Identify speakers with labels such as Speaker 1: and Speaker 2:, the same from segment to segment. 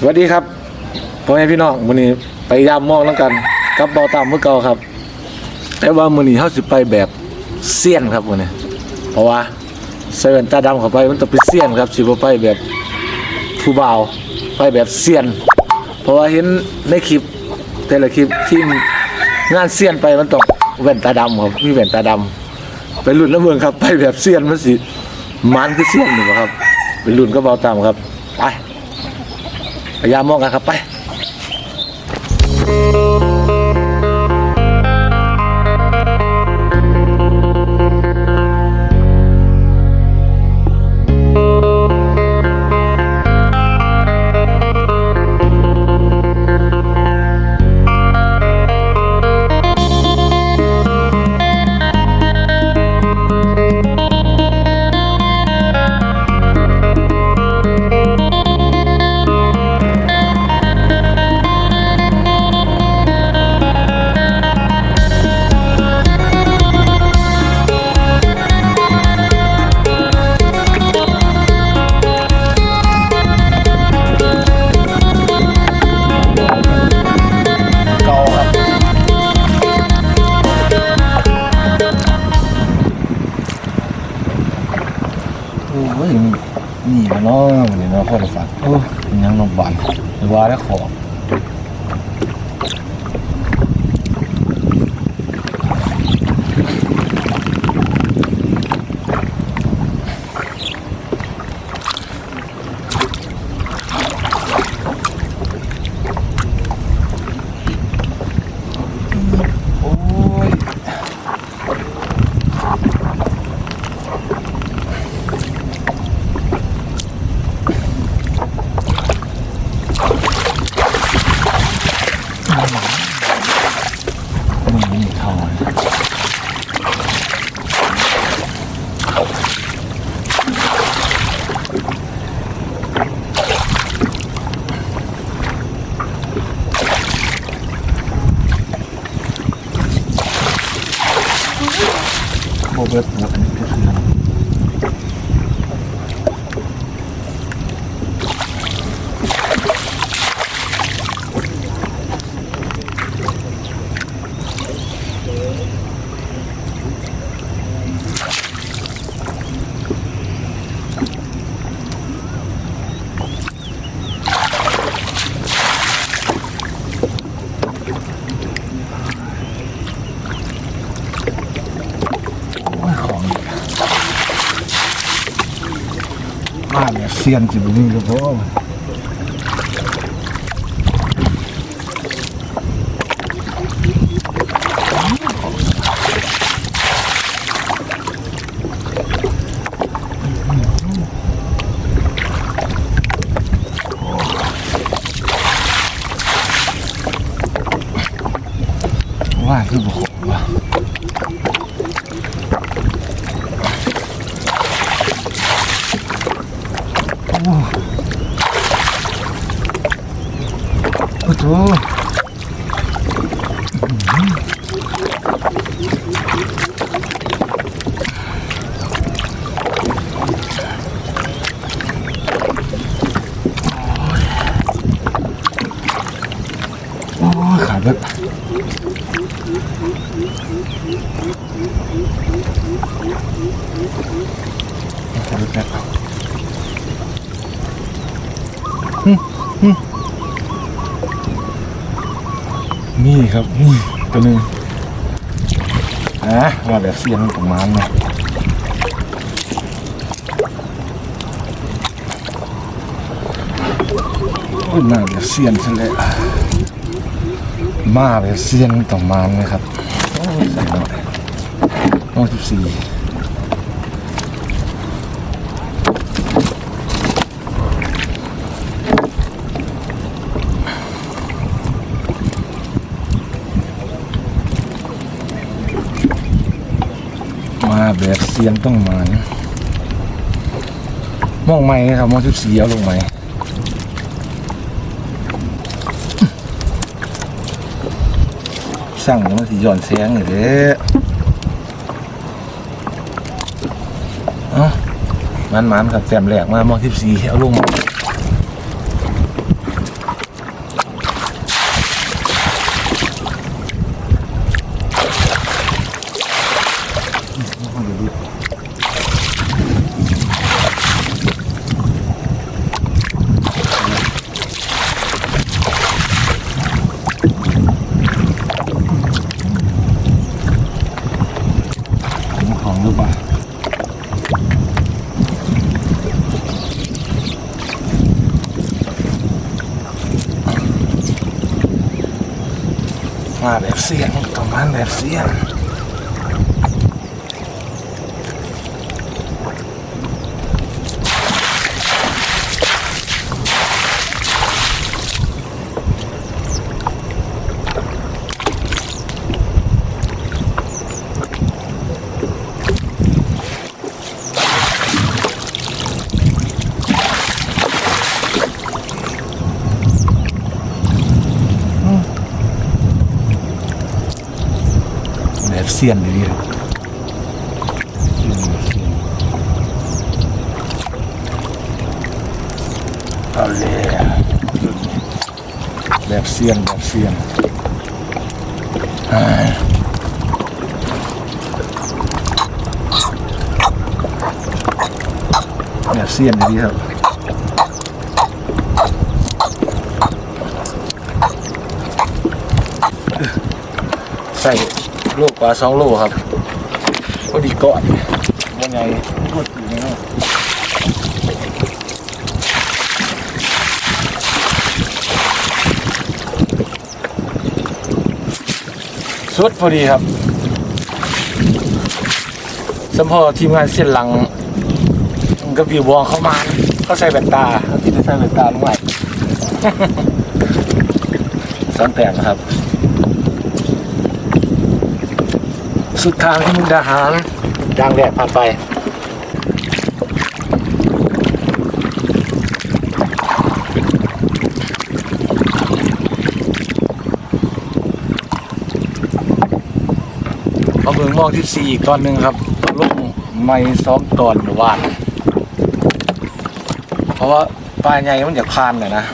Speaker 1: สวัสดีครับพ่อแม่พี่น้องมื้อนี้ไปยามมองแล้วกันกับเบาตามเมื่อเก่าครับ แต่ว่ามื้อนี้เฮาสิไปแบบเซียนครับมื้อนี้เพราะว่าใส่แว่นตาดำเข้าไปมันต้องเป็นเซียนครับสิบ่ไปแบบผู้บ่าวไปแบบเซียนเพราะว่าเห็นในคลิปแต่ละคลิปที่งานเซียนไปมันต้องแว่นตาดำครับมีแว่นตาดำไปรุ่นแล้วเมืองครับ ไปแบบเซียนมันสิมันคือเซียนนี่บ่ครับเป็นรุ่นก็เบาตามครับไป พยายามมองกันครับไป หรือว่าได้ขอโอ้ย มึงนี่เข้ามาโบเบิร์ตแล้วอันนี้ก็คือโอ้ยของบ้าน เนี่ยเซียนจิบนี่ก็พอ อ้ยขาดแบบขาดแบนี่ครับนี่ตัวนึงอะว่าแบบเสียงประมาณนะโอ้ยน่าแบบเสียนซะเลย มาแบบเสียนประมานะครับโอ้อยน้องสิบสี่มาแบบเสียนต้องมานะมองไม้นะครับมองสิบสี่เอาลงไม้ สั่งมันสิย้อนแสงเลยเด้อเอ้ามันมันครับแต้มแหลกมามองสิบสี่เอาลงมา มาแบบ เสียงต้องมาแบบเสียงแบบเสียงดีๆเอาเลยแบบเสียงแบบเสียงอ่าแบบเสียงดีๆครับใส่ ลูกปลาสองลูกครับพอดีก่อนยังไงกดอยู่นี่สุดพอดีครับสมพอทีมงานเส้นหลังกับวิวองเข้ามาเขาใส่แว่นตาที่จะใส่แว่นตาลงไปซ้อนแต้มนะครับ สุดทางที่มุกดาหารยางแดดผ่านไป เอาเบืองมองที่สี่อีกตอนหนึ่งครับลงไม่ซ้อมตอนวาน เพราะว่าปลายใหญ่มันอยากพานเลยนะ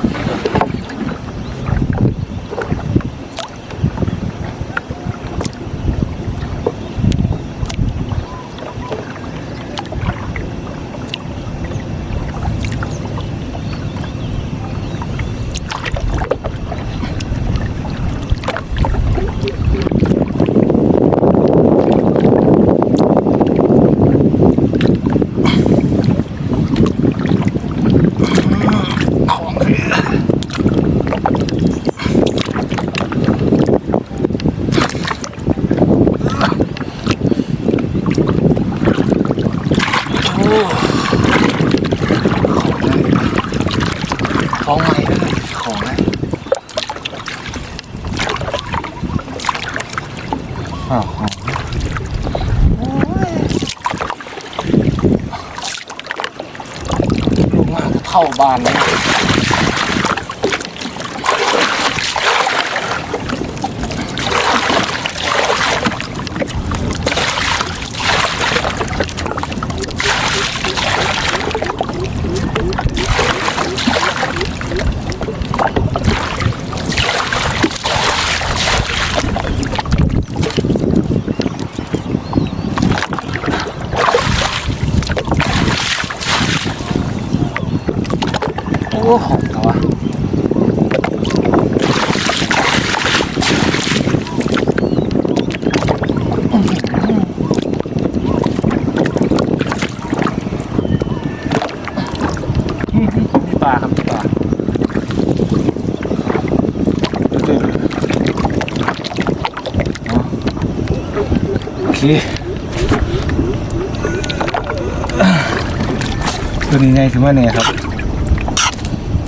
Speaker 1: ตัวนี้ไงคือว่าเนี่ยครับ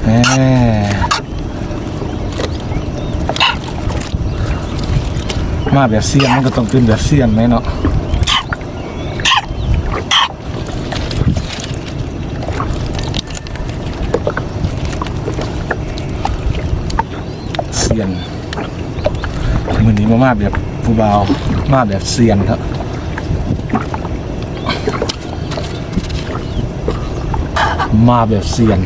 Speaker 1: แหมมาแบบเซียนมันก็ต้องเป็นแบบเซียนไหมเนาะเซียนมือนี้มามาแบบผู้เบาวมาแบบเซียนครับ มาแบบเซียน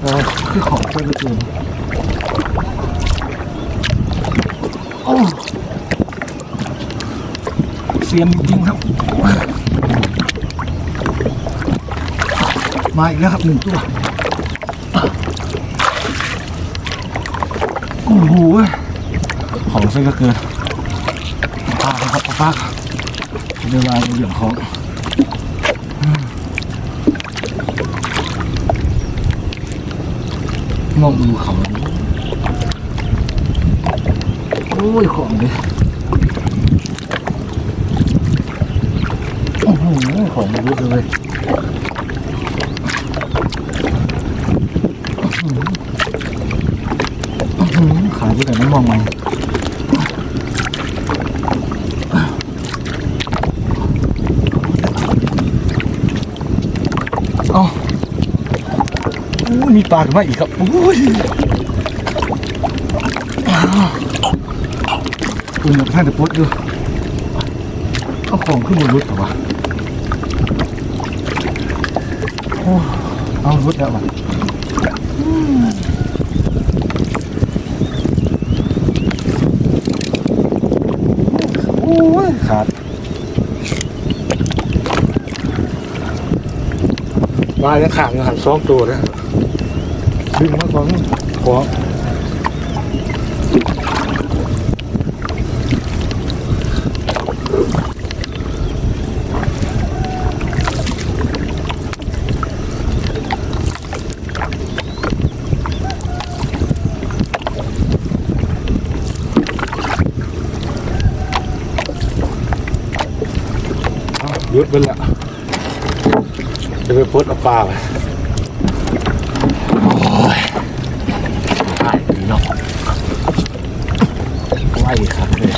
Speaker 1: โอ้คือของเพื่อนไปกินโอ้เสียนจริงๆครับ มาอีกแล้วครับหนึ่งตัว โอ้โห ของเส้นก็เกินปลาครับปลาครับ เรื่องราวเรื่องของมองอูเขาโอ้ยของเลยโอ้โหของมันรุดเลยขายที่ไหนไม่มองมันเอ้าโอ้ย มีปลาขึ้นมาอีกครับโอ้ยคุณอยากท่านจะปลดดูเอาของขึ้นบนรถเหรอวะโอ้เอารถแล้วว่ะโอ้ยขาดปลาจะขาดเงินหันสองตัวเลย ดึงมาก่อนขอเอาหยุดไปละจะไปพดเอาปลาไปโอ้ยหายดีเนาะไหวครับเลย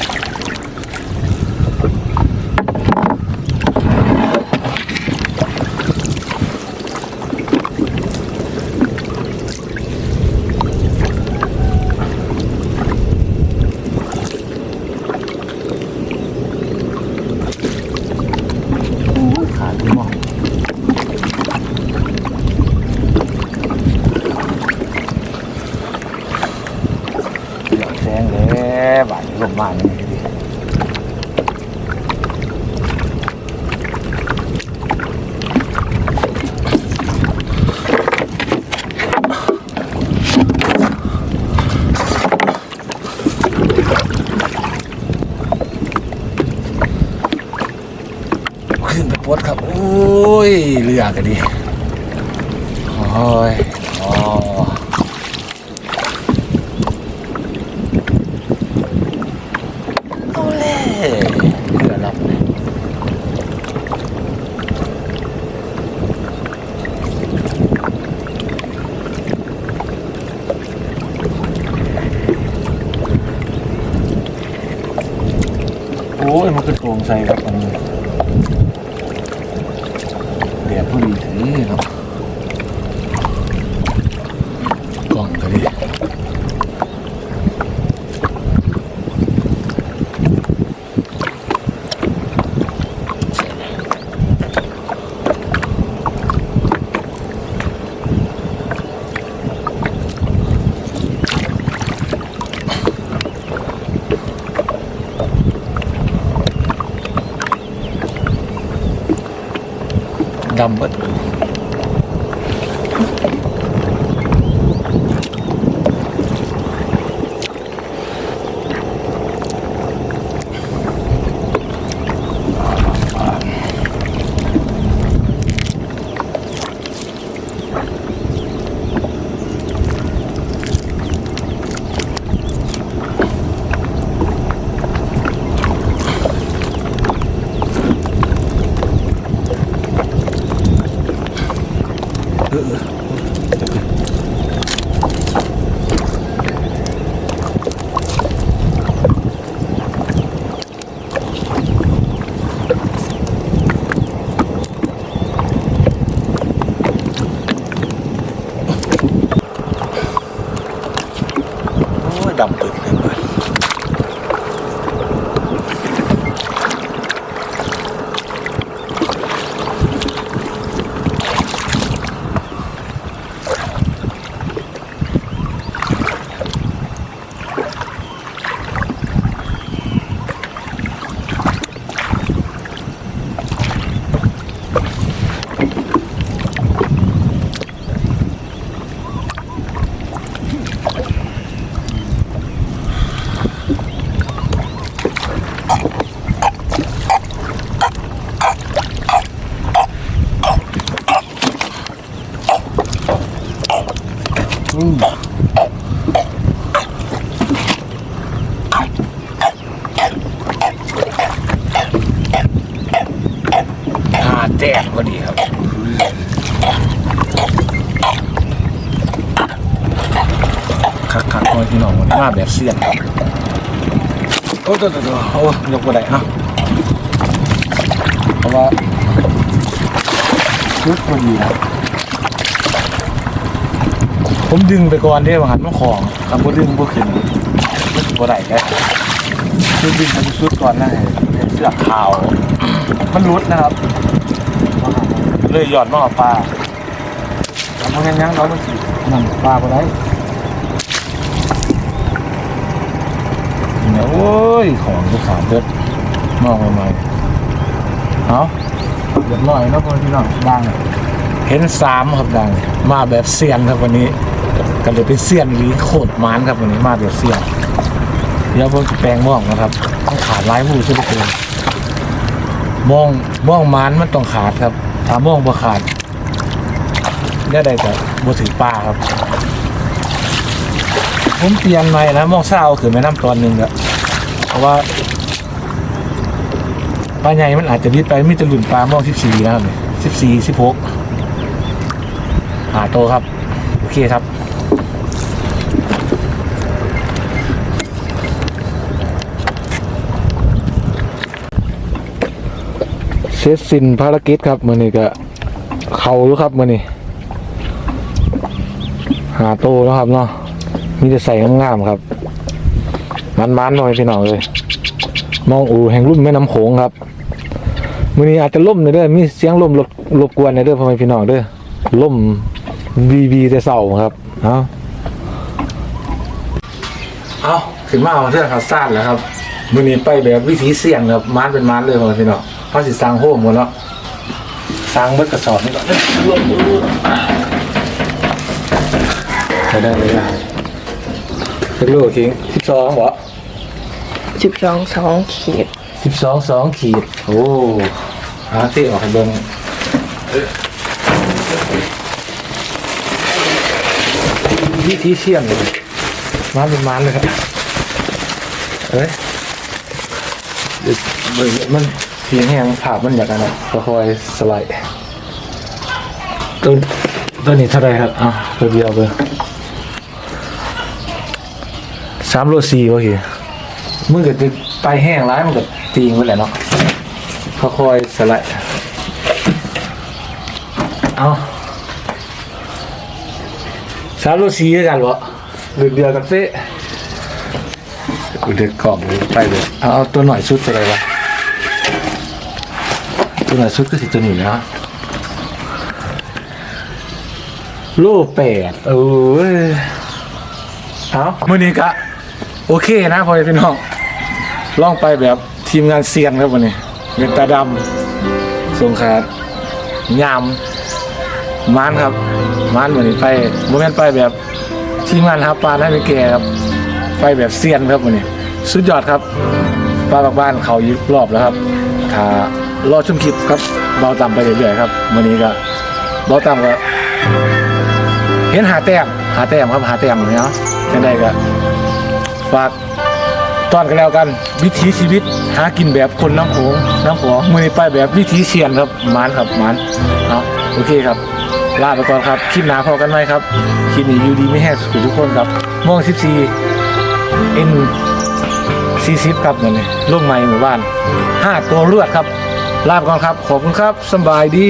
Speaker 1: ขาดดีเนาะเดี๋ยวแซงเลยบาดลงมานี่ดิ ขึ้นไปปวดครับ โอ้ยเรือกันดิโอ้ยอ๋อเอาเลยเรือรับเลยโอ้ย มันคือโกงใส่ครับมันเดียบพอดีถือเนาะกล่องก็ดี ดำเบิดโอ้ยดำเบิดเลยเบิด คักคักๆพ่อพี่น้องวันนี้มา แบบเสียนโอ้ตัวตัวตัวโอ้ยกบ่ได้เนาะเพราะว่าชุดพอดีนะผมดึงไปก่อนเด้ว่าหันมาของคำว่ดึงบ่ขึ้นมันสิบ่ได้เลยคือดึงมันชุดก่อนนะเสื้อขาว มันรุดนะครับ เลยหยอดมาเอาปลาทำยังยังเรามันสินั่นปลาบ่ได้ เนี่ยโอ้ย ของทุกขาเด็ดมองใหม่ๆเอาเรียบร้อยนะพ่อพี่น้องดังเห็นสามครับดัง มาแบบเซียนครับวันนี้ก็เลยเป็นเซียนหรือโคตรมานครับวันนี้มาแบบเซียนเดี๋ยวผมจะแปลงม่องนะครับ ต้องขาดลายมือใช่ไหมคุณมองม่องมานมันต้องขาดครับถ้าม่องบ่ขาดเนี่ยได้แต่บ่ถือปลาครับ ผมเปลี่ยนใหม่นะมองเศร้าคือแม่น้ำตอนหนึ่งอะ เพราะว่าปลาใหญ่มันอาจจะวิดไปมีแตะลุ่นปลาหม้องสิบสี่นะครับสิบสี่สิบหกหาโตครับ โอเคครับเสร็จสิ้นภารกิจครับมือนี้ก็เขาอยู่ครับมือนี้หาโตแล้วครับเนาะมีแต่ใส่งามๆครับ มันๆหน่อยพี่น้องเลยมองอูแห่งรุ่มแม่น้ำโขงครับมื้อนี้อาจจะล่มในอยเด้อมีเสียงล่มรบรบกวนในอยเด้อพ่อแม่พี่น้องเด้อล่มวีวีแต่เศร้าครับเอาเอาขึ้นมาเอาเรื่องขาซ่านแล้วครับมื้อนี้ไปแบบวิถีเสี่ยงครับมานเป็นมานเลยพ่อแม่พี่น้องเขาสิสร้างโฮมหมดแล้วสร้างเบิดกระสอบนี่ก่อนไปได้เลยนะเป็นลูกคิงสิบสองเหรอ
Speaker 2: สิบสองสองขีด
Speaker 1: สิบสองสองขีด โอ้หาที่ออกให้เบิ่งวิธีเชี่ยงเลยมันเป็นมันเลยครับเอ้ยเดี๋ยวเบิ่งมันเพียงแห้งภาพมันอยากกันนะก็คอยสไลด์ตัวตัวนี้เท่าไหรครับอะตัวเดียวเบอร์สามโลสี่โอเค มึงก็จะไปแห้งร้ายมันก็ตีงไปแหละเนาะค่อยๆสไลด์เอาสามโลสีด้วยกันเหรอหรือเดียวกันเป๊ะกูเด็กกล่องเลยไปเลยเอาเอาตัวหน่อยชุดอะไรวะตัวหน่อยชุดก็สิตัวนี้นะโลแปดเออเอามื่อนี้กะโอเคนะพ่อแม่พี่น้อง ล่องไปแบบทีมงานเซียนครับวันนี้เป็นตาดำทรงขาดยามมานครับมานวันนี้ไปโมเมนต์ไปแบบทีมงานฮับปลาให้ไม่แก่ครับ ไปแบบเซียนครับวันนี้ สุดยอดครับปลาบักบ้านเขายิบรอบแล้วครับถ้ารอชมคลิปครับเบาต่ำไปเรื่อยๆครับวันนี้ก็เบาต่ำก็เห็นหาแต้มหาแต้มครับหาแต้มอย่างเงี้ยเนาะจังได้ก็ฝาก ตอนกันแล้วกันวิถีชีวิตหากินแบบคนน้ำโขงน้ำโขงมือนี้ไปแบบวิถีเชียนครับหมานครับหมานเนาะโอเคครับลาไปก่อนครับคลิปหนาพอกันไหมครับคลิปนี้อยู่ดีไม่แห้งสุขทุกคนครับม่วง14 N 40ครับนั่นนี่ลงใหม่หมู่บ้าน 5 ตัวเลือดครับ ลาไปก่อนครับ ขอบคุณครับสบายดี